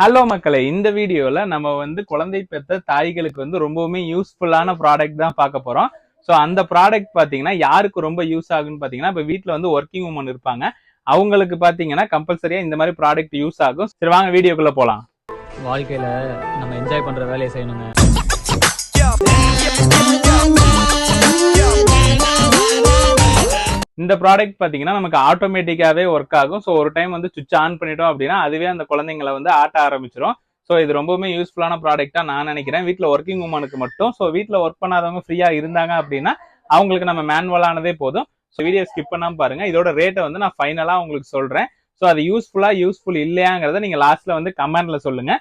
Hello மக்களே இந்த வீடியோல நம்ம வந்து குழந்தை பெற்ற தாய்களுக்கு வந்து ரொம்பவுமே யூஸ்ஃபுல்லான ப்ராடக்ட் தான் பார்க்க போறோம். ஸோ அந்த ப்ராடக்ட் பாத்தீங்கன்னா யாருக்கு ரொம்ப யூஸ் ஆகுன்னு பாத்தீங்கன்னா இப்போ வீட்ல வந்து ஒர்க்கிங் உமன் இருப்பாங்க. அவங்களுக்கு பாத்தீங்கன்னா கம்பல்சரியா இந்த மாதிரி ப்ராடக்ட் யூஸ் ஆகும். சரி வாங்க வீடியோக்குள்ள போலாம். வாழ்க்கையில நம்ம என்ஜாய் பண்ற வேலையை செய்யணுங்க. இந்த ப்ராடக்ட் பார்த்தீங்கன்னா நமக்கு ஆட்டோமேட்டிக்காகவே ஒர்க் ஆகும். ஸோ ஒரு டைம் வந்து சுவிட்ச் ஆன் பண்ணிட்டோம் அப்படின்னா அதுவே அந்த குழந்தைங்களை வந்து ஆட்ட ஆரம்பிச்சிடும் ஸோ இது ரொம்பவுமே யூஸ்ஃபுல்லான ப்ராடக்டாக நான் நினைக்கிறேன். வீட்டில் ஒர்க்கிங் உமனுக்கு மட்டும். ஸோ வீட்டில் ஒர்க் பண்ணாதவங்க ஃப்ரீயாக இருந்தாங்க அப்படின்னா அவங்களுக்கு நம்ம மேனுவலானதே போதும். ஸோ வீடியோ ஸ்கிப் பண்ணாம பாருங்கள் இதோட ரேட்டை வந்து நான் ஃபைனலாக உங்களுக்கு சொல்கிறேன் ஸோ அது யூஸ்ஃபுல்லாக யூஸ்ஃபுல் இல்லையாங்கிறத நீங்கள் லாஸ்ட்டில் வந்து கமெண்டில் சொல்லுங்கள்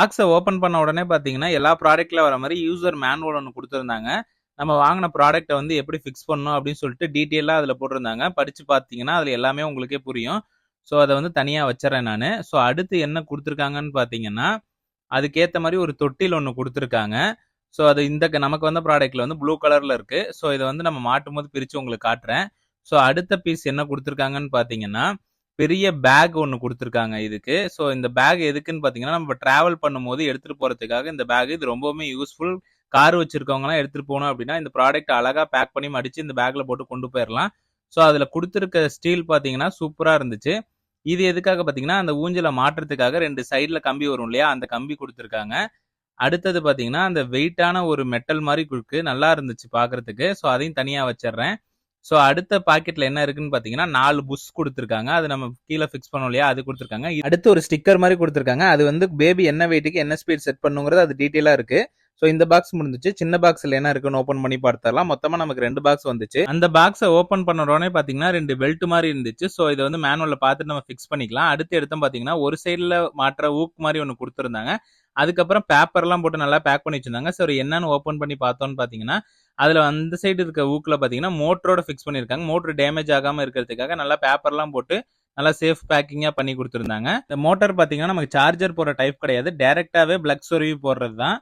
பாக்ஸை ஓப்பன் பண்ண உடனே பார்த்தீங்கன்னா எல்லா ப்ராடக்ட்டில் வர மாதிரி யூசர் மேனுவல் ஒன்று கொடுத்துருந்தாங்க. நம்ம வாங்கின ப்ராடக்ட்டை வந்து எப்படி ஃபிக்ஸ் பண்ணணும் அப்படின்னு சொல்லிட்டு டீட்டெயிலாக அதில் போட்டிருந்தாங்க. படித்து பார்த்தீங்கன்னா அதில் எல்லாமே உங்களுக்கே புரியும். ஸோ அதை வந்து தனியாக வச்சிடறேன் நான். ஸோ அடுத்து என்ன கொடுத்துருக்காங்கன்னு பார்த்தீங்கன்னா அதுக்கேற்ற மாதிரி ஒரு தொட்டில் ஒன்று கொடுத்துருக்காங்க. ஸோ அது இந்த க- நமக்கு வந்த ப்ராடக்ட்டில் வந்து ப்ளூ கலரில் இருக்குது ஸோ இதை வந்து நம்ம மாட்டும் போது பிரித்து உங்களுக்கு காட்டுறேன். ஸோ அடுத்த பீஸ் என்ன கொடுத்துருக்காங்கன்னு பார்த்தீங்கன்னா பெரிய பேக் ஒன்று கொடுத்துருக்காங்க இதுக்கு. ஸோ இந்த பேக் எதுக்குன்னு பார்த்தீங்கன்னா நம்ம ட்ராவல் பண்ணும்போது எடுத்துகிட்டு போகிறதுக்காக இந்த பேக் இது ரொம்பவுமே யூஸ்ஃபுல் கார் வச்சுருக்கவங்கலாம் எடுத்துகிட்டு போகணும் அப்படின்னா இந்த ப்ராடக்ட் அழகாக பேக் பண்ணி மடித்து இந்த பேக்கில் போட்டு கொண்டு போயிடலாம் ஸோ அதில் கொடுத்துருக்க ஸ்டீல் பார்த்தீங்கன்னா சூப்பராக இருந்துச்சு. இது எதுக்காக பார்த்தீங்கன்னா அந்த ஊஞ்சலை மாட்டுறதுக்காக ரெண்டு சைடில் கம்பி வரும் இல்லையா அந்த கம்பி கொடுத்துருக்காங்க. அடுத்தது பார்த்தீங்கன்னா அந்த வெயிட்டான ஒரு மெட்டல் மாதிரி இருக்கு நல்லா இருந்துச்சு பார்க்கறதுக்கு ஸோ அதையும் தனியாக வச்சிடுறேன். ஸோ அடுத்த பாக்கெட்ல என்ன இருக்குன்னு பார்த்தீங்கன்னா நாலு புஷ் கொடுத்துருக்காங்க. அது நம்ம கீழே ஃபிக்ஸ் பண்ணோம் இல்லையா? அது கொடுத்துருக்காங்க. அடுத்து ஒரு ஸ்டிக்கர் மாதிரி கொடுத்துருக்காங்க. அது வந்து பேபி என்ன வெயிட்டுக்கு என்ன ஸ்பீட் செட் பண்ணுங்கிறது அது டீட்டெயிலாக இருக்கு. ஸோ இந்த பாக்ஸ் முடிஞ்சிச்சு. சின்ன பாக்ஸ்ல என்ன இருக்குன்னு ஓப்பன் பண்ணி பார்த்தரலாம் மொத்தமாக நமக்கு ரெண்டு பாக்ஸ் வந்துச்சு. அந்த பாக்ஸை ஓப்பன் பண்ண உடனே பார்த்தீங்கன்னா ரெண்டு பெல்ட் மாதிரி இருந்துச்சு. ஸோ இதை வந்து மேனுவலில் பார்த்துட்டு நம்ம ஃபிக்ஸ் பண்ணிக்கலாம். அடுத்து எடுத்தோம் பார்த்தீங்கன்னா ஒரு சைடில் மாற்ற ஊக் மாதிரி ஒன்று கொடுத்துருந்தாங்க. அதுக்கப்புறம் பேப்பர்லாம் போட்டு நல்லா பேக் பண்ணி வச்சிருந்தாங்க. சரி என்னன்னு ஓப்பன் பண்ணி பார்த்தோன்னு பார்த்தீங்கன்னா அதில் அந்த சைடு இருக்க ஊக்கில் பார்த்தீங்கன்னா மோட்டரோட ஃபிக்ஸ் பண்ணியிருக்காங்க மோட்டர் டேமேஜ் ஆகாமல் இருக்கிறதுக்காக நல்லா பேப்பர்லாம் போட்டு நல்லா சேஃப் பேக்கிங்காக பண்ணி கொடுத்துருந்தாங்க. இந்த மோட்டார் பார்த்தீங்கன்னா நமக்கு சார்ஜர் போடுற டைப் கிடையாது. டேரெக்டாகவே பிளக் சொருவி போடுறது தான்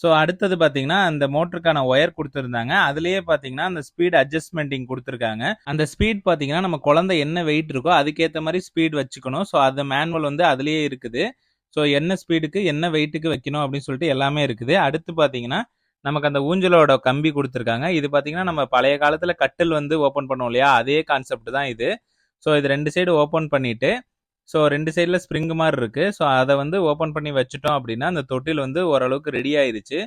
ஸோ அடுத்தது பார்த்தீங்கன்னா அந்த மோட்டருக்கான ஒயர் கொடுத்துருந்தாங்க. அதுலேயே பார்த்தீங்கன்னா அந்த ஸ்பீட் அட்ஜஸ்ட்மெண்டிங் கொடுத்துருக்காங்க. அந்த ஸ்பீட் பார்த்தீங்கன்னா நம்ம குழந்தை என்ன வெயிட் இருக்கோ அதுக்கேற்ற மாதிரி ஸ்பீட் வச்சுக்கணும். ஸோ அந்த மேனுவல் வந்து அதுலேயே இருக்குது. ஸோ என்ன ஸ்பீடுக்கு என்ன வெயிட்டுக்கு வைக்கணும் அப்படின்னு சொல்லிட்டு எல்லாமே இருக்குது. அடுத்து பார்த்தீங்கன்னா நமக்கு அந்த ஊஞ்சலோட கம்பி கொடுத்துருக்காங்க. இது பார்த்தீங்கன்னா நம்ம பழைய காலத்தில் கட்டில் வந்து ஓப்பன் பண்ணோம் இல்லையா? அதே கான்செப்ட் தான் இது. ஸோ இது ரெண்டு சைடு ஓப்பன் பண்ணிட்டு ஸோ ரெண்டு சைடில் ஸ்ப்ரிங் மாதிரி இருக்கு. ஸோ அதை வந்து ஓப்பன் பண்ணி வச்சுட்டோம் அப்படின்னா அந்த தொட்டில் வந்து ஓரளவுக்கு ரெடி ஆயிருச்சு.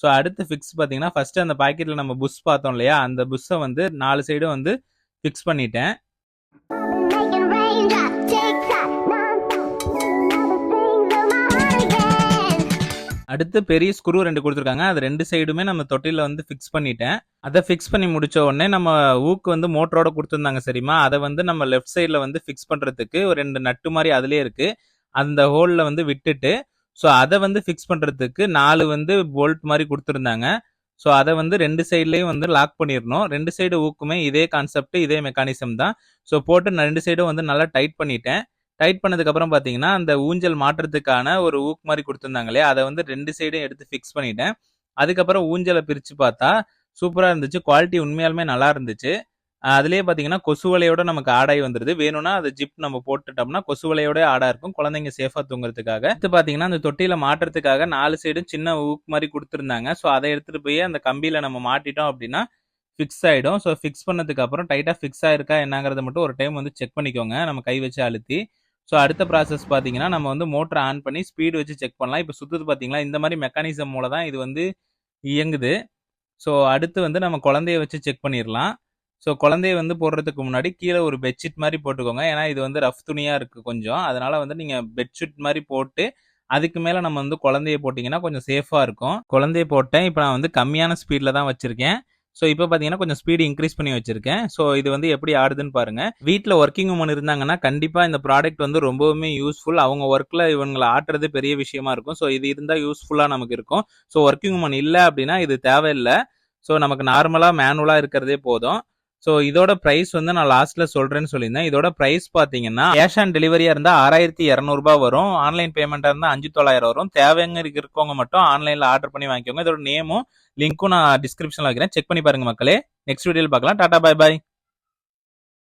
ஸோ அடுத்து ஃபிக்ஸ் பார்த்தீங்கன்னா ஃபர்ஸ்ட் அந்த பாக்கெட்டில் நம்ம புஷ் பார்த்தோம் இல்லையா? அந்த புஷ்ஷை வந்து நாலு சைடும் வந்து ஃபிக்ஸ் பண்ணிட்டேன். அடுத்து பெரிய ஸ்க்ரூ ரெண்டு கொடுத்துருக்காங்க. அது ரெண்டு சைடுமே நம்ம தொட்டில வந்து ஃபிக்ஸ் பண்ணிட்டேன். அதை ஃபிக்ஸ் பண்ணி முடிச்ச உடனே நம்ம ஊக்கு வந்து மோட்டரோட கொடுத்துருந்தாங்க சரிமா அதை வந்து நம்ம லெஃப்ட் சைடில் வந்து ஃபிக்ஸ் பண்ணுறதுக்கு ஒரு ரெண்டு நட்டு மாதிரி அதுலேயே இருக்குது அந்த ஹோலில் வந்து விட்டுட்டு ஸோ அதை வந்து ஃபிக்ஸ் பண்ணுறதுக்கு நாலு வந்து போல்ட் மாதிரி கொடுத்துருந்தாங்க. ஸோ அதை வந்து ரெண்டு சைட்லேயும் வந்து லாக் பண்ணிடணும். ரெண்டு சைடு ஊக்குமே இதே கான்செப்ட் இதே மெக்கானிசம் தான். ஸோ போட்டு நான் ரெண்டு சைடும் வந்து நல்லா டைட் பண்ணிட்டேன். டைட் பண்ணதுக்கப்புறம் பார்த்தீங்கன்னா அந்த ஊஞ்சல் மாட்டுறதுக்கான ஒரு ஊக் மாதிரி கொடுத்துருந்தாங்க இல்லையா? அதை வந்து ரெண்டு சைடும் எடுத்து ஃபிக்ஸ் பண்ணிட்டேன். அதுக்கப்புறம் ஊஞ்சலை பிரித்து பார்த்தா சூப்பராக இருந்துச்சு. குவாலிட்டி உண்மையாலுமே நல்லா இருந்துச்சு. அதுலேயே பார்த்தீங்கன்னா கொசு வலையோட நமக்கு ஆடாய் வந்துருது. வேணும்னா அது ஜிப் நம்ம போட்டுட்டோம்னா கொசு வலையோட ஆடா இருக்கும். குழந்தைங்க சேஃபாக தூங்குறதுக்காக. அடுத்து பார்த்தீங்கன்னா அந்த தொட்டியில் மாட்டுறதுக்காக நாலு சைடும் சின்ன ஊக் மாதிரி கொடுத்துருந்தாங்க. ஸோ அதை எடுத்துகிட்டு போய் அந்த கம்பியில் நம்ம மாட்டிட்டோம் அப்படின்னா ஃபிக்ஸ் ஆகிடும் ஸோ ஃபிக்ஸ் பண்ணதுக்கப்புறம் டைட்டாக ஃபிக்ஸ் ஆயிருக்கா என்னங்கிறத மட்டும் ஒரு டைம் வந்து செக் பண்ணிக்கோங்க. நம்ம கை வச்சு அழுத்தி. ஸோ அடுத்த ப்ராசஸ் பார்த்தீங்கன்னா நம்ம வந்து மோட்டரை ஆன் பண்ணி ஸ்பீடு வச்சு செக் பண்ணலாம். இப்போ சுற்றுது பார்த்தீங்களா இந்த மாதிரி மெக்கானிசம் மூலம் தான் இது வந்து இயங்குது. ஸோ அடுத்து வந்து நம்ம குழந்தைய வச்சு செக் பண்ணிடலாம் ஸோ குழந்தைய வந்து போடுறதுக்கு முன்னாடி கீழே ஒரு பெட்ஷீட் மாதிரி போட்டுக்கோங்க. ஏன்னா இது வந்து ரஃப் துணியாக இருக்குது கொஞ்சம். அதனால் வந்து நீங்கள் பெட்ஷீட் மாதிரி போட்டு அதுக்கு மேலே நம்ம வந்து குழந்தைய போட்டிங்கன்னா கொஞ்சம் சேஃபாக இருக்கும். குழந்தைய போட்டேன். இப்போ நான் வந்து கம்மியான ஸ்பீடில் தான் வச்சுருக்கேன். ஸோ இப்போ பார்த்தீங்கன்னா கொஞ்சம் ஸ்பீடு இன்க்ரீஸ் பண்ணி வச்சிருக்கேன். ஸோ இது வந்து எப்படி ஆடுதுன்னு பாருங்க. வீட்டில் ஒர்க்கிங் உமன் இருந்தாங்கன்னா கண்டிப்பாக இந்த ப்ராடக்ட் வந்து ரொம்பவுமே யூஸ்ஃபுல் அவங்க ஒர்க்கில் இவங்களை ஆட்டுறது பெரிய விஷயமா இருக்கும். ஸோ இது இருந்தால் யூஸ்ஃபுல்லாக நமக்கு இருக்கும். ஸோ ஒர்க்கிங் உமன் இல்லை அப்படின்னா இது தேவையில்லை. ஸோ நமக்கு நார்மலாக மேனுவலாக இருக்கிறதே போதும். ஸோ இதோட ப்ரைஸ் வந்து நான் லாஸ்ட்ல சொல்றேன்னு சொல்லியிருந்தேன். இதோட ப்ரைஸ் பார்த்தீங்கன்னா கேஷ் ஆன் டெலிவரியா இருந்தால் ஆறாயிரத்தி இரநூறுபா வரும். ஆன்லைன் பேமெண்ட்டாக இருந்தால் அஞ்சு தொள்ளாயிரம் வரும். தேவைங்க இருக்கவங்க மட்டும் ஆன்லைனில் ஆர்டர் பண்ணி வாங்கிக்கோங்க. இதோட நேமும் லிங்க்கும் நான் டிஸ்கிரிப்ஷனில் வைக்கிறேன். செக் பண்ணி பாருங்க மக்களே. நெக்ஸ்ட் வீடியோவில் பார்க்கலாம். டாடா பாய் பாய்